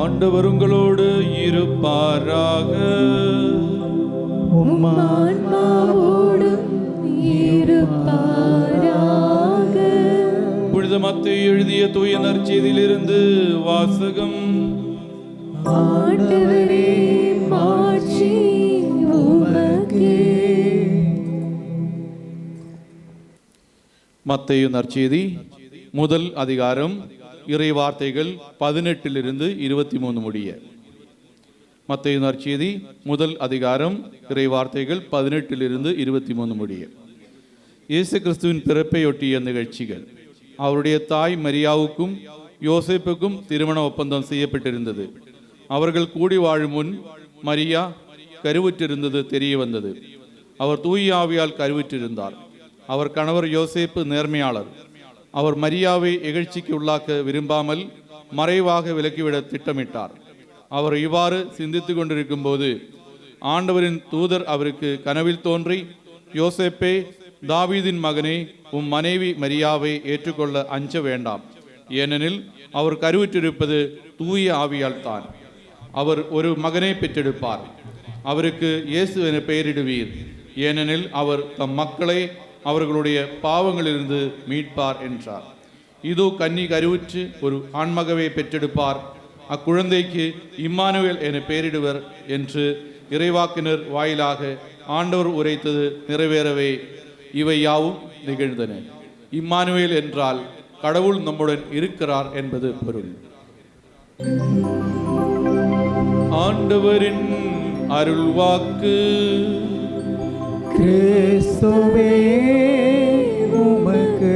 ஆண்டவர் உங்களோடு இருப்பாராக. புனித மத்தேயு எழுதிய தூய நற்செய்தியிலிருந்து வாசகம். மத்தேயு நற்செய்தி முதல் அதிகாரம். இறை வார்த்தைகள் பதினெட்டிலிருந்து இருபத்தி மூணு முடிய. மத்திய நற்செய்தி முதல் அதிகாரம் இறை வார்த்தைகள் பதினெட்டிலிருந்து இருபத்தி மூணு முடிய. இயேசு கிறிஸ்துவின் பிறப்பையொட்டிய நிகழ்ச்சிகள். அவருடைய தாய் மரியாவுக்கும் யோசிப்புக்கும் திருமண ஒப்பந்தம் செய்யப்பட்டிருந்தது. அவர்கள் கூடி வாழும் முன் மரியா கருவுற்றிருந்தது தெரிய வந்தது. அவர் தூய ஆவியால் கருவுற்றிருந்தார். அவர் கணவர் யோசேப்பு நேர்மையாளர். அவர் மரியாவை இகழ்ச்சிக்கு உள்ளாக்க விரும்பாமல் மறைவாக விலக்கிவிட திட்டமிட்டார். அவர் இவ்வாறு சிந்தித்து கொண்டிருக்கும் போது ஆண்டவரின் தூதர் அவருக்கு கனவில் தோன்றி யோசேப்பே தாவீதின் மகனே உம் மனைவி மரியாவை ஏற்றுக்கொள்ள அஞ்ச வேண்டாம். ஏனெனில் அவர் கருவுற்றிருப்பது தூய ஆவியால் தான். அவர் ஒரு மகனை பெற்றெடுப்பார். அவருக்கு இயேசு என பெயரிடுவீர். ஏனெனில் அவர் தம் மக்களை அவர்களுடைய பாவங்களிலிருந்து மீட்பார் என்றார். இதோ கன்னி கருவுற்று ஒரு ஆண்மகவை பெற்றெடுப்பார். அக்குழந்தைக்கு இம்மானுவேல் என பெயரிடுவர் என்று இறைவாக்கினர் வாயிலாக ஆண்டவர் உரைத்தது நிறைவேறவே. இவை யாவும் நிகழ்ந்தன. இம்மானுவேல் என்றால் கடவுள் நம்முடன் இருக்கிறார் என்பது பொருள். ஆண்டவரின் அருள்வாக்கு கிறிஸ்துவே உமக்கு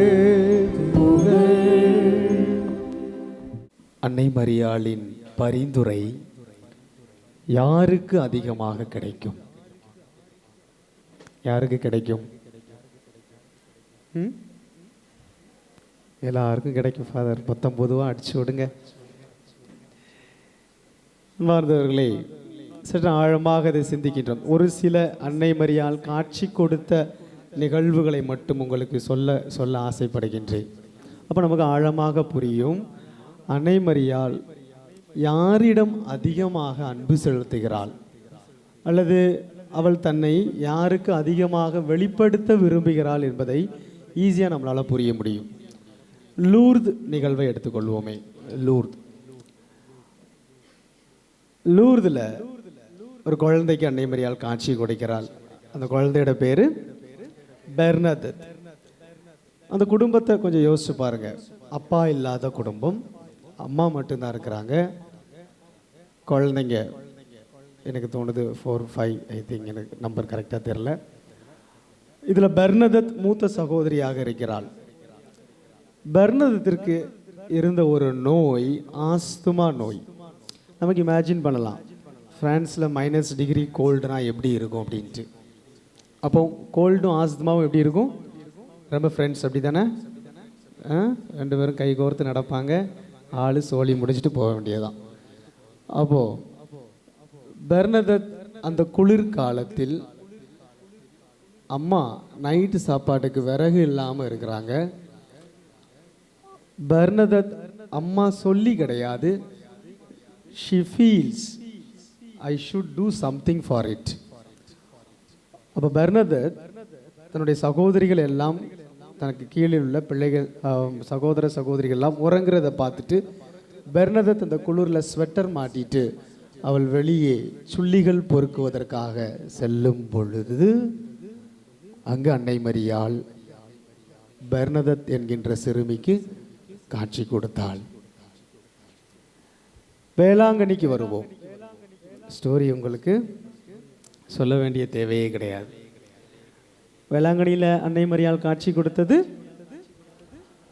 அன்னை மரியாளின் பரிந்துரை யாருக்கு அதிகமாக கிடைக்கும்? யாருக்கு கிடைக்கும்? எல்லாருக்கும் கிடைக்கும் ஃபாதர் மொத்தம் பொதுவாக அடிச்சு விடுங்க. அன்பார்ந்தவர்களே சற்று ஆழமாக அதை சிந்திக்கின்றோம். ஒரு சில அன்னை மரியால் காட்சி கொடுத்த நிகழ்வுகளை மட்டும் உங்களுக்கு சொல்ல சொல்ல ஆசைப்படுகின்றேன். அப்போ நமக்கு ஆழமாக புரியும். அன்னை மரியால் யாரிடம் அதிகமாக அன்பு செலுத்துகிறாள்? அல்லது அவள் தன்னை யாருக்கு அதிகமாக வெளிப்படுத்த விரும்புகிறாள் என்பதை ஈஸியாக நம்மளால் புரிய முடியும். லூர்து நிகழ்வை எடுத்துக்கொள்வோமே. லூர்து. லூர்தில் ஒரு குழந்தைக்கு அன்னை மரியால் காட்சி கொடுக்கிறாள். அந்த குழந்தையோட பேர் பெர்னத். அந்த குடும்பத்தை கொஞ்சம் யோசிச்சு பாருங்க. அப்பா இல்லாத குடும்பம் அம்மா மட்டும்தான் இருக்கிறாங்க. குழந்தைங்க எனக்கு தோணுது ஃபோர் ஃபைவ் ஐ திங்க் எனக்கு நம்பர் கரெக்டாக தெரில இதில் பெர்னதத் மூத்த சகோதரியாக இருக்கிறாள். பெர்னதத்திற்கு இருந்த ஒரு நோய் ஆஸ்துமா நோய். நமக்கு இமேஜின் பண்ணலாம். ஃப்ரான்ஸில் மைனஸ் டிகிரி கோல்டுனா எப்படி இருக்கும் அப்படின்ட்டு. அப்போ கோல்டும் ஆஸ்துமாவும் எப்படி இருக்கும்? ரொம்ப ஃப்ரெண்ட்ஸ் அப்படி தானே ரெண்டு பேரும் கை கோர்த்து நடப்பாங்க. ஆள் சோழி முடிச்சுட்டு போக வேண்டியதுதான். அப்போது பெர்னதத் அந்த குளிர் காலத்தில் அம்மா நைட்டு சாப்பாட்டுக்கு விறகு இல்லாமல் இருக்கிறாங்க. பெர்னதத் அம்மா சொல்லி கிடையாது. She feels I should do something for it அப்போ பெர்னதத் தன்னுடைய சகோதரிகள் எல்லாம் தனக்கு கீழே உள்ள பிள்ளைகள் சகோதர சகோதரிகள் எல்லாம் உறங்குறத பார்த்துட்டு பெர்னதத் அந்த குளிரில் ஸ்வெட்டர் மாட்டிட்டு அவள் வெளியே சுள்ளிகள் பொறுக்குவதற்காக செல்லும் பொழுது அங்கு அன்னை மரியாள் பெர்னதத் என்கின்ற சிறுமிக்கு காட்சி கொடுத்தாள். வேளாங்கண்ணிக்கு வருவோம். ஸ்டோரி உங்களுக்கு சொல்ல வேண்டிய தேவையே கிடையாது. வேளாங்கண்ணியில் அன்னை மரியால் காட்சி கொடுத்தது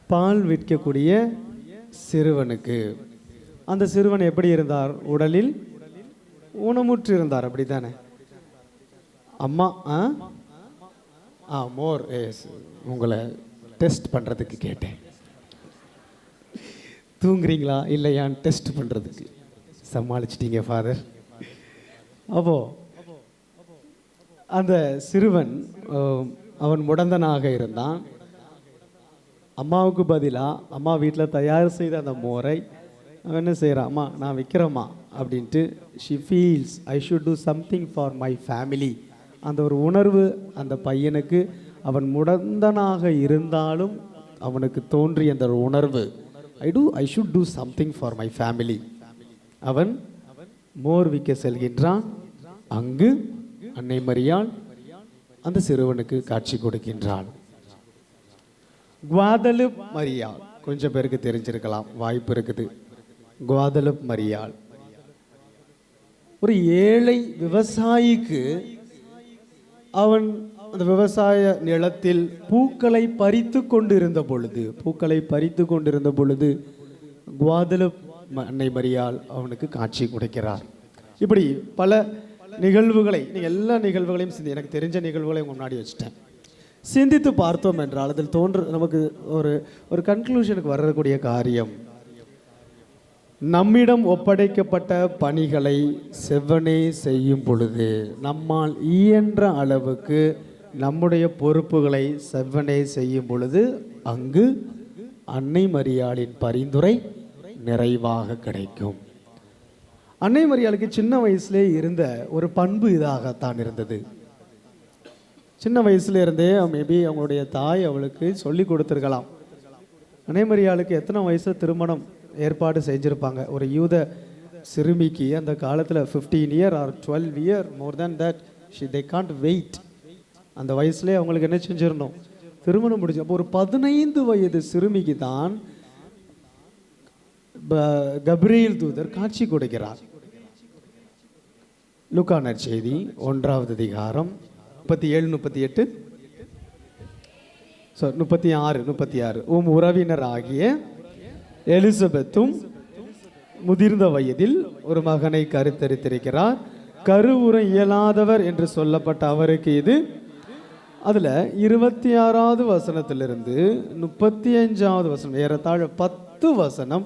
பால் விற்கக்கூடிய சிறுவனுக்கு. அந்த சிறுவன் எப்படி இருந்தார்? உடலில் ஊனமுற்று இருந்தார். அப்படி தானே அம்மா ஆ? ஆ மோர் எஸ் உங்களை டெஸ்ட் பண்ணுறதுக்கு கேட்டேன். தூங்குறீங்களா? இல்லையான்னு டெஸ்ட் பண்ணுறதுக்கு சமாளிச்சிட்டீங்க ஃபாதர் அப்போ அந்த சிறுவன் அவன் முடந்தனாக இருந்தான். அம்மாவுக்கு பதிலாக அம்மா வீட்டில் தயார் செய்த அந்த மோரை அவன் என்ன செய்கிறான் அம்மா நான் விற்கிறேம்மா அப்படின்ட்டு she feels I should do something for my family அந்த ஒரு உணர்வு அந்த பையனுக்கு அவன் முடந்தனாக இருந்தாலும் அவனுக்கு தோன்றிய அந்த ஒரு உணர்வு. I do I should do something for my family அவன் மோர் விற்க செல்கின்றான். அங்கு அன்னை மரியாள் அந்த சிறுவனுக்கு காட்சி கொடுக்கின்றாள். குவாதலுப் மரியாள். கொஞ்சம் பேருக்கு தெரிஞ்சிருக்கலாம் வாய்ப்பு இருக்குது. குவாதலுப் மரியாள். ஒரு ஏழை விவசாயிக்கு அவன் அந்த விவசாய நிலத்தில் பூக்களை பறித்து கொண்டிருந்த பொழுது பூக்களை பறித்து கொண்டிருந்த பொழுது குவாதலுப் ம- அன்னை மரியால் அவனுக்கு காட்சி கொடுக்கிறார். இப்படி பல நிகழ்வுகளை நீங்கள் எல்லா நிகழ்வுகளையும் சிந்தி எனக்கு தெரிஞ்ச நிகழ்வுகளை முன்னாடி வச்சுட்டேன். சிந்தித்து பார்த்தோம் என்றால் அதில் தோன்று நமக்கு ஒரு ஒரு கன்க்ளூஷனுக்கு வரக்கூடிய காரியம் நம்மிடம் ஒப்படைக்கப்பட்ட பணிகளை செவ்வனே செய்யும் பொழுது நம்மால் இயன்ற அளவுக்கு நம்முடைய பொறுப்புகளை செவ்வனே செய்யும் பொழுது அங்கு அன்னை மரியாளின் பரிந்துரை நிறைவாக கிடைக்கும். அன்னை மரியாளுக்கு சின்ன வயசுலே இருந்த ஒரு பண்பு இதாகத்தான் இருந்தது. சின்ன வயசுல இருந்தே மேபி அவங்களுடைய தாய் அவளுக்கு சொல்லி கொடுத்துருக்கலாம். அனைமரியாளுக்கு எத்தனை வயசு திருமணம் ஏற்பாடு செஞ்சுருப்பாங்க? ஒரு யூத சிறுமிக்கு அந்த காலத்தில் fifteen year or twelve year more than that she they can't wait அந்த வயசுலேயே அவங்களுக்கு என்ன செஞ்சிடணும் திருமணம் முடிஞ்சு அப்போ ஒரு பதினைந்து வயது சிறுமிக்கு தான் கப்ரியேல் தூதர் காட்சி கொடுக்கிறார். லுக்கானர் செய்தி ஒன்றாவது அதிகாரம் முப்பத்தி ஏழு முப்பத்தி எட்டு. ஸோ முப்பத்தி ஆறு முப்பத்தி ஆறு. உம் உறவினர் ஆகிய எலிசபெத்தும் முதிர்ந்த வயதில் ஒரு மகனை கருத்தரித்திருக்கிறார். கருவுற இயலாதவர் என்று சொல்லப்பட்ட அவருக்கு இது. அதில் இருபத்தி ஆறாவது வசனத்திலிருந்து முப்பத்தி அஞ்சாவது வசனம் ஏறத்தாழ பத்து வசனம்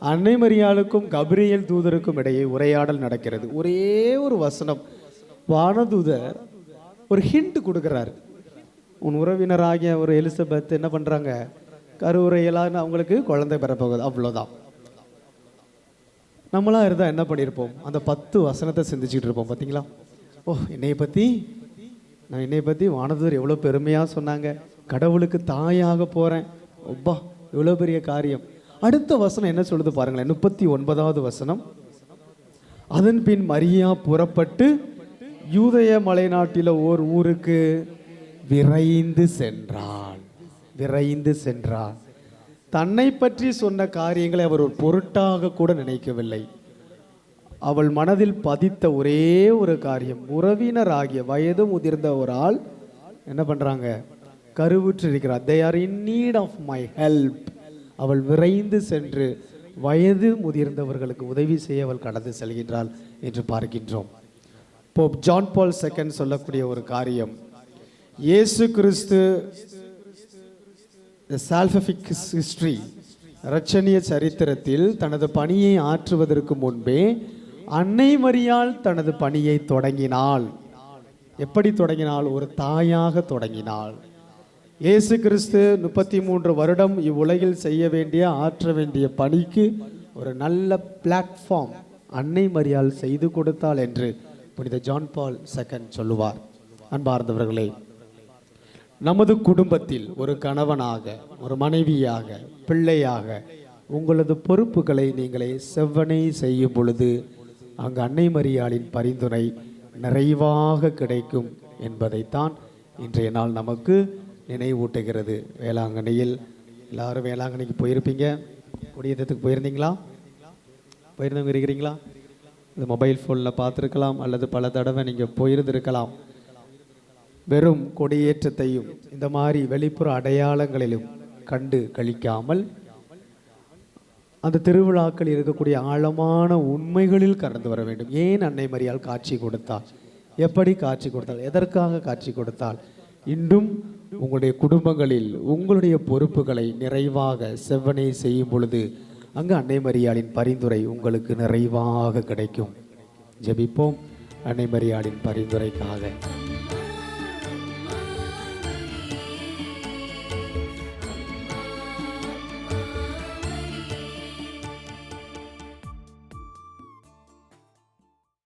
அன்னை மரியாளுக்கும் கபிரியல் தூதருக்கும் இடையே உரையாடல் நடக்கிறது. ஒரே ஒரு வசனம். வானதூதர் ஒரு ஹிண்ட் கொடுக்குறாரு. உன் உறவினராகிய ஒரு எலிசபெத் என்ன பண்ணுறாங்க கருவுரையெல்லாம் அவங்களுக்கு குழந்தை பெறப்போகுது. அவ்வளோதான் நம்மளாக இருந்தால் என்ன பண்ணியிருப்போம் அந்த பத்து வசனத்தை சிந்திச்சுட்டு இருப்போம் பார்த்தீங்களா ஓ என்னையை பற்றி நான் என்னை பற்றி வானதூர் எவ்வளோ பெருமையாக சொன்னாங்க. கடவுளுக்கு தாயாக போகிறேன் ஒப்பா இவ்வளோ பெரிய காரியம். அடுத்த வசனம் என்ன சொல்லுது பாருங்களேன். முப்பத்தி ஒன்பதாவது வசனம். அதன் பின் மரியா புறப்பட்டு யூதய மலைநாட்டில ஓர் ஊருக்கு விரைந்து சென்றாள் விரைந்து சென்றாள் தன்னை பற்றி சொன்ன காரியங்களை அவர் ஒரு பொருட்டாக கூட நினைக்கவில்லை. அவள் மனதில் பதித்த ஒரே ஒரு காரியம். உறவினராகிய வயது முதிர்ந்த ஒரு ஆள் என்ன பண்றாங்க? கருவுற்று இருக்கிறார் they are in need of my help அவள் விரைந்து சென்று வயது முதிர்ந்தவர்களுக்கு உதவி செய்ய அவள் கடந்து செல்கின்றாள் என்று பார்க்கின்றோம். போப் ஜான் பால் செகண்ட் சொல்லக்கூடிய ஒரு காரியம். இயேசு கிறிஸ்து சால்ஃபிக் ஹிஸ்ட்ரி ஹிஸ்டரி சரித்திரத்தில் தனது பணியை ஆற்றுவதற்கு முன்பே அன்னை மரியால் தனது பணியை தொடங்கினாள். எப்படி தொடங்கினாள்? ஒரு தாயாக தொடங்கினாள். இயேசு கிறிஸ்து முப்பத்தி மூன்று வருடம் இவ்வுலகில் செய்ய வேண்டிய ஆற்ற வேண்டிய பணிக்கு ஒரு நல்ல பிளாட்ஃபார்ம் அன்னை மரியால் செய்து கொடுத்தாள் என்று புனித ஜான் பால் செகண்ட் சொல்லுவார். அன்பார்ந்தவர்களே நமது குடும்பத்தில் ஒரு கணவனாக ஒரு மனைவியாக பிள்ளையாக உங்களது பொறுப்புகளை நீங்களே செவ்வனை செய்யும் பொழுது அங்கு அன்னை மரியாளின் பரிந்துரை நிறைவாக கிடைக்கும் என்பதைத்தான் இன்றைய நாள் நமக்கு நினைவூட்டுகிறது. வேளாங்கண்ணியில் எல்லாரும் வேளாங்கண்ணிக்கு போயிருப்பீங்க. கொடியேற்றத்துக்கு போயிருந்தீங்களா? போயிருந்தவங்க இருக்கிறீங்களா? இது மொபைல் ஃபோனில் பார்த்துருக்கலாம் அல்லது பல தடவை நீங்கள் போயிருந்திருக்கலாம். வெறும் கொடியேற்றத்தையும் இந்த மாதிரி வெளிப்புற அடையாளங்களிலும் கண்டு கழிக்காமல் அந்த திருவிழாக்கள் இருக்கக்கூடிய ஆழமான உண்மைகளில் கடந்து வர வேண்டும். ஏன் அன்னை மரியால் காட்சி கொடுத்தாள்? எப்படி காட்சி கொடுத்தாள்? எதற்காக காட்சி கொடுத்தாள்? இன்றும் உங்களுடைய குடும்பங்களில் உங்களுடைய பொறுப்புகளை நிறைவாக செவ்வனே செய்யும் பொழுது அங்கு அன்னை மரியாளின் பரிந்துரை உங்களுக்கு நிறைவாக கிடைக்கும். ஜெபிப்போம் அன்னை மரியாளின் பரிந்துரைக்காக.